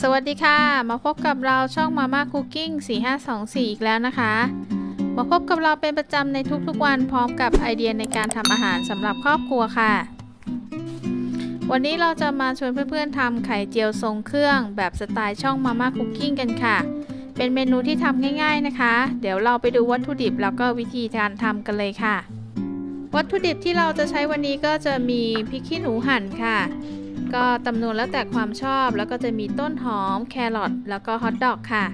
สวัสดีค่ะ มาพบกับเราช่องมาม่าคุกกิ้ง4524 อีกแล้วนะคะ มาพบกับเราเป็นประจำในทุกๆวันพร้อมกับไอเดียในการทำอาหารสำหรับครอบครัวค่ะ วันนี้เราจะมาชวนเพื่อนๆทำไข่เจียวทรงเครื่อง แบบสไตล์ช่องมาม่าคุกกิ้งกันค่ะ เป็นเมนูที่ทำง่าย ๆนะคะ เดี๋ยวเราไปดูวัตถุดิบแล้วก็วิธีการทำกันเลยค่ะ วัตถุดิบที่เราจะใช้วันนี้ก็จะมีพริกขี้หนูหั่นค่ะ ก็ตำนวนแล้วแต่ความชอบแล้วก็จะมีต้นหอมแครอทแล้วก็ฮอทดอกค่ะ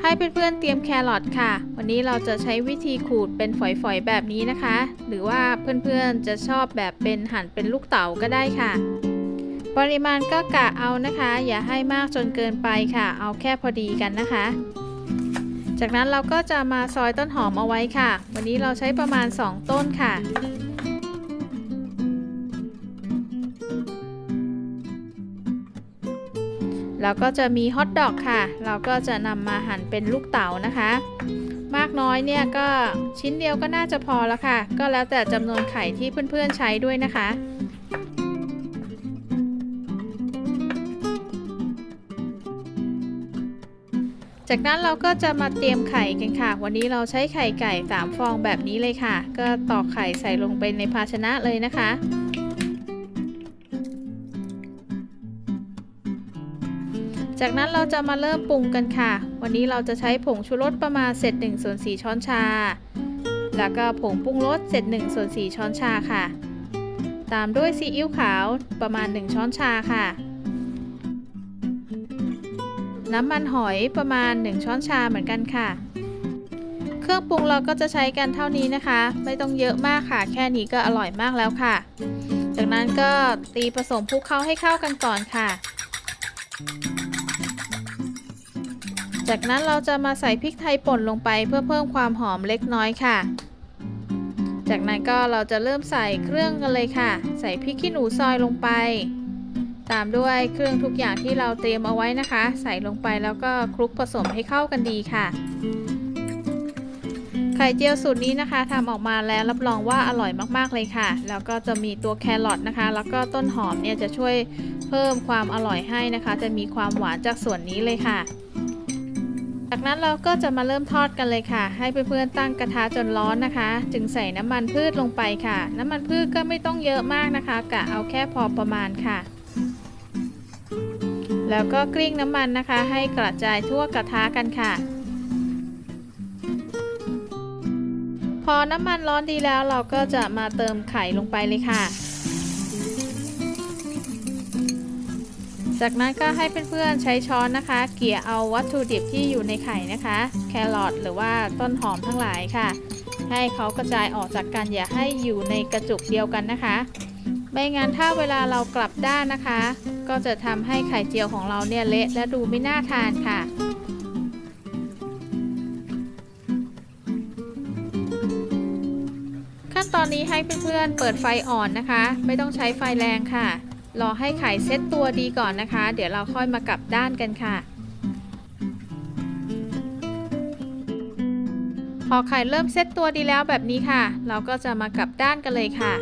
ให้เพื่อนๆเตรียมแครอทค่ะ วันนี้เราจะใช้วิธีขูดเป็นฝอยๆแบบนี้นะคะ หรือว่าเพื่อนๆจะชอบแบบเป็นหั่นเป็นลูกเต๋าก็ได้ค่ะ ปริมาณก็กะเอานะคะ อย่าให้มากจนเกินไปค่ะ เอาแค่พอดีกันนะคะ จากนั้นเราก็จะมาซอยต้นหอมเอาไว้ค่ะ วันนี้เราใช้ประมาณ 2 ต้นค่ะ แล้วก็จะมีฮอทดอกค่ะ เราก็จะนำมาหั่นเป็นลูกเต๋านะคะ มากน้อยเนี่ยก็ชิ้นเดียวก็น่าจะพอแล้วค่ะ ก็แล้วแต่จำนวนไข่ที่เพื่อนๆใช้ด้วยนะคะ จากนั้นเราก็จะมาเตรียมไข่กันค่ะ วันนี้เราใช้ไข่ไก่ 3 ฟองแบบนี้เลยค่ะ ก็ตอกไข่ใส่ลงไปในภาชนะเลยนะคะจากนั้นเราจะมาเริ่มปรุงกันค่ะ วันนี้เราจะใช้ผงชูรสประมาณเศษ1ส่วน4ช้อนชา แล้วก็ผงปรุงรสเศษ1ส่วน4ช้อนชาค่ะ ตามด้วยซีอิ๊วขาวประมาณ 1 ช้อนชาค่ะ น้ำมันหอยประมาณ 1 ช้อนชาเหมือนกันค่ะ เครื่องปรุงเราก็จะใช้กันเท่านี้นะคะ ไม่ต้องเยอะมากค่ะ แค่นี้ก็อร่อยมากแล้วค่ะ จากนั้นก็ตีผสมคลุกเคล้าให้เข้ากันก่อนค่ะ จากนั้นเราจะมาใส่พริกไทยป่นลงไปเพื่อเพิ่มความหอมเล็กน้อยค่ะจากนั้นก็เราจะเริ่มใส่เครื่องกันเลยค่ะ ใส่พริกขี้หนูซอยลงไป ตามด้วยเครื่องทุกอย่างที่เราเตรียมเอาไว้นะคะ ใส่ลงไปแล้วก็คลุกผสมให้เข้ากันดีค่ะ ไข่เจียวสูตรนี้นะคะทำออกมาแล้วรับรองว่าอร่อยมากๆเลยค่ะ แล้วก็จะมีตัวแครอทนะคะ แล้วก็ต้นหอมเนี่ยจะช่วยเพิ่มความอร่อยให้นะคะ จะมีความหวานจากส่วนนี้เลยค่ะจากนั้นเราก็จะมาเริ่มทอดกันเลยค่ะ ให้เพื่อนๆตั้งกระทะจนร้อนนะคะ จึงใส่น้ำมันพืชลงไปค่ะ น้ำมันพืชก็ไม่ต้องเยอะมากนะคะกะเอาแค่พอประมาณค่ะ แล้วก็กลิ้งน้ำมันนะคะ ให้กระจายทั่วกระทะกันค่ะ พอน้ำมันร้อนดีแล้วเราก็จะมาเติมไข่ลงไปเลยค่ะ จากนั้นก็ให้เพื่อนๆใช้ช้อนนะคะ เกี่ยเอาวัตถุดิบที่อยู่ในไข่นะคะ แครอทหรือว่าต้นหอมทั้งหลายค่ะ ให้เขากระจายออกจากกันอย่าให้อยู่ในกระจุกเดียวกันนะคะ ไม่งั้นถ้าเวลาเรากลับด้านนะคะ ก็จะทำให้ไข่เจียวของเราเนี่ยเละและดูไม่น่าทานค่ะ ขั้นตอนนี้ให้เพื่อนๆเปิดไฟอ่อนนะคะ ไม่ต้องใช้ไฟแรงค่ะ รอให้ไข่เซ็ตตัวดีก่อนนะคะ เดี๋ยวเราค่อยมากลับด้านกันค่ะ พอไข่เริ่มเซ็ตตัวดีแล้วแบบนี้ค่ะ เราก็จะมากลับด้านกันเลยค่ะ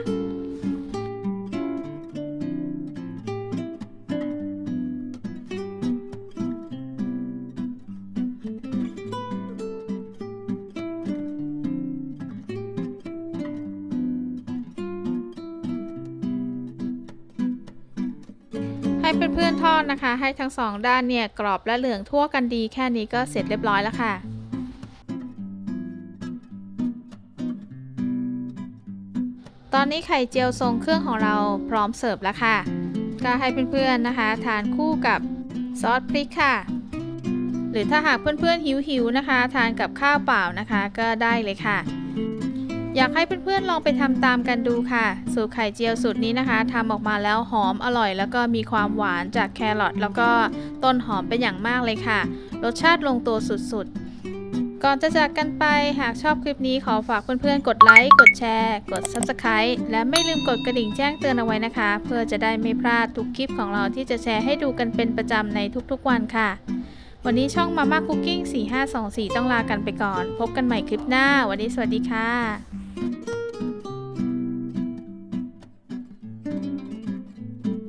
ให้เพื่อนๆทอดนะคะ ให้ทั้งสองด้านเนี่ยกรอบและเหลืองทั่วกันดีแค่นี้ก็เสร็จเรียบร้อยแล้วค่ะตอนนี้ไข่เจียวทรงเครื่องของเราพร้อมเสิร์ฟแล้วค่ะ ก็ให้เพื่อนๆนะคะ ทานคู่กับซอสพริกค่ะ หรือถ้าหากเพื่อนๆหิวๆนะคะ ทานกับข้าวเปล่านะคะ ก็ได้เลยค่ะ อยากให้เพื่อนๆลองไปทำตามกันดูค่ะ สูตรไข่เจียวสูตรนี้นะคะทำออกมาแล้วหอมอร่อย แล้วก็มีความหวานจากแครอทแล้วก็ต้นหอมเป็นอย่างมากเลยค่ะ รสชาติลงตัวสุดๆก่อนจะจากกันไปหากชอบคลิปนี้ขอฝากเพื่อนๆ กดไลค์ กดแชร์ กด Subscribe และไม่ลืมกดกระดิ่งแจ้งเตือนเอาไว้นะคะ เพื่อจะได้ไม่พลาดทุกคลิปของเราที่จะแชร์ให้ดูกันเป็นประจำในทุกๆวันค่ะ วันนี้ช่องมาม่าคุกกิ้ง 4524 ต้องลากันไปก่อน พบกันใหม่คลิปหน้า วันนี้สวัสดีค่ะ thank you